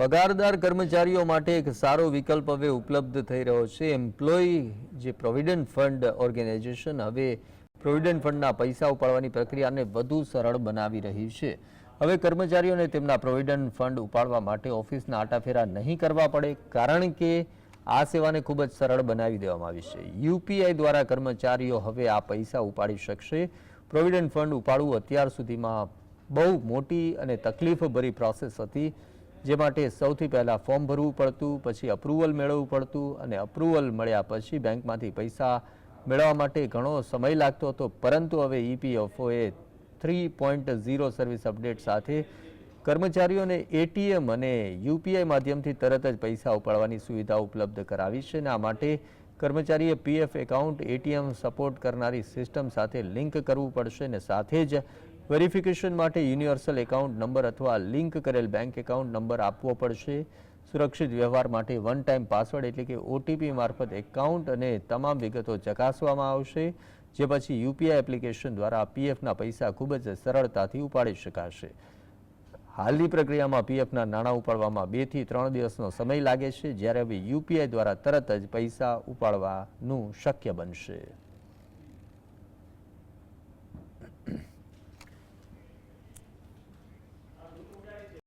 પગારદાર કર્મચારીઓ માટે એક સારો વિકલ્પ હવે ઉપલબ્ધ થઈ રહ્યો છે. એમ્પ્લોયી જે પ્રોવિડન્ટ ફંડ ઓર્ગેનાઇઝેશન હવે પ્રોવિડન્ટ ફંડના પૈસા ઉપાડવાની પ્રક્રિયાને વધુ સરળ બનાવી રહી છે. હવે કર્મચારીઓને તેમના પ્રોવિડન્ટ ફંડ ઉપાડવા માટે ઓફિસના આટાફેરા નહીં કરવા પડે, કારણ કે આ સેવાને ખૂબ જ સરળ બનાવી દેવામાં આવી છે. યુપીઆઈ દ્વારા કર્મચારીઓ હવે આ પૈસા ઉપાડી શકશે. પ્રોવિડન્ટ ફંડ ઉપાડવું અત્યાર સુધીમાં બહુ મોટી અને તકલીફભરી પ્રોસેસ હતી. જે માટે સૌથી પહેલાં ફોર્મ ભરવું પડતું, પછી અપ્રુવલ મેળવવું પડતું અને અપ્રુવલ મળ્યા પછી બેંકમાંથી પૈસા મેળવવા માટે ઘણો સમય લાગતો હતો. પરંતુ હવે ઈપીએફઓએ three point zero service update સાથે કર્મચારીઓને એટીએમ અને યુપીઆઈ માધ્યમથી તરત જ પૈસા ઉપાડવાની સુવિધા ઉપલબ્ધ કરાવી છે. અને આ માટે કર્મચારીએ પીએફ એકાઉન્ટ એટીએમ સપોર્ટ કરનારી સિસ્ટમ સાથે લિંક કરવું પડશે અને સાથે જ વેરિફિકેશન માટે યુનિવર્સલ એકાઉન્ટ નંબર અથવા લિંક કરેલ બેંક એકાઉન્ટ નંબર આપવો પડશે. સુરક્ષિત વ્યવહાર માટે વન ટાઈમ પાસવર્ડ એટલે કે ઓટીપી મારફત એકાઉન્ટ અને તમામ વિગતો ચકાસવામાં આવશે, જે પછી યુપીઆઈ એપ્લિકેશન દ્વારા પીએફના પૈસા ખૂબ જ સરળતાથી ઉપાડી શકાશે. હાલની પ્રક્રિયામાં પીએફના નાણાં ઉપાડવામાં બેથી ત્રણ દિવસનો સમય લાગે છે, જ્યારે હવે યુપીઆઈ દ્વારા તરત જ પૈસા ઉપાડવાનું શક્ય બનશે.